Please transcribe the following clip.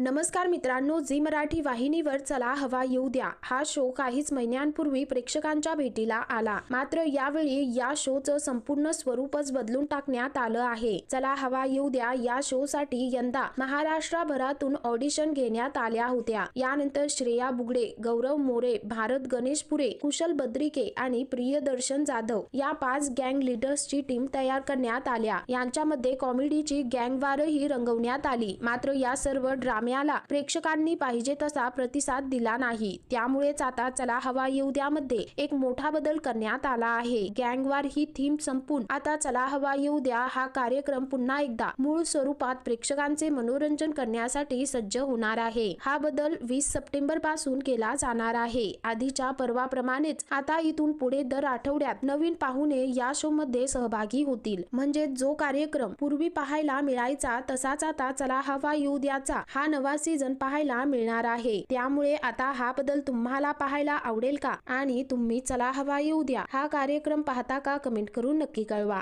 नमस्कार मित्रांनो झी मराठी वाहिनीवर चला हवा येऊ द्या. हा शो काहीच महिन्यांपूर्वी प्रेक्षकांच्या भेटीला आला. मात्र यावेळी या शोचं संपूर्ण स्वरूपच बदलून टाकण्यात आलं आहे. चला हवा येऊ द्या या शो साठी यंदा महाराष्ट्राभरातून ऑडिशन घेण्यात आल्या होत्या. यानंतर श्रेया बुगडे गौरव मोरे भारत गणेशपुरे कुशल बद्रिके आणि प्रियदर्शन जाधव या पाच गँग लीडर्सची टीम तयार करण्यात आल्या. यांच्यामध्ये कॉमेडीची गँगवारही रंगवण्यात आली. मात्र या सर्व ड्राम्याला प्रेक्षकांनी पाहिजे तसा प्रतिसाद दिला नाही. त्यामुळेच आता चला हवा येऊ द्यामध्ये एक मोठा बदल करण्यात आला आहे. गँगवार ही थीम संपून आता चला हवा येऊ द्या हा कार्यक्रम पुन्हा एकदा मूळ स्वरूपात प्रेक्षकांचे मनोरंजन करण्यासाठी सज्ज होणार आहे. हा बदल वीस सप्टेंबरपासून केला जाणार आहे. आधीच्या पर्वाप्रमाणेच आता इथून पुढे दर आठवड्यात नवीन पाहुणे या शो मध्ये सहभागी होतील. म्हणजे जो कार्यक्रम पूर्वी पाहायला मिळायचा तसाच आता चला हवा येऊ द्याचा हा नवा सीझन पाहायला मिळणार आहे. त्यामुळे आता हा बदल तुम्हाला पाहायला आवडेल का? आणि तुम्ही चला हवा येऊ द्या. हा कार्यक्रम पाहता का? कमेंट करून नक्की कळवा.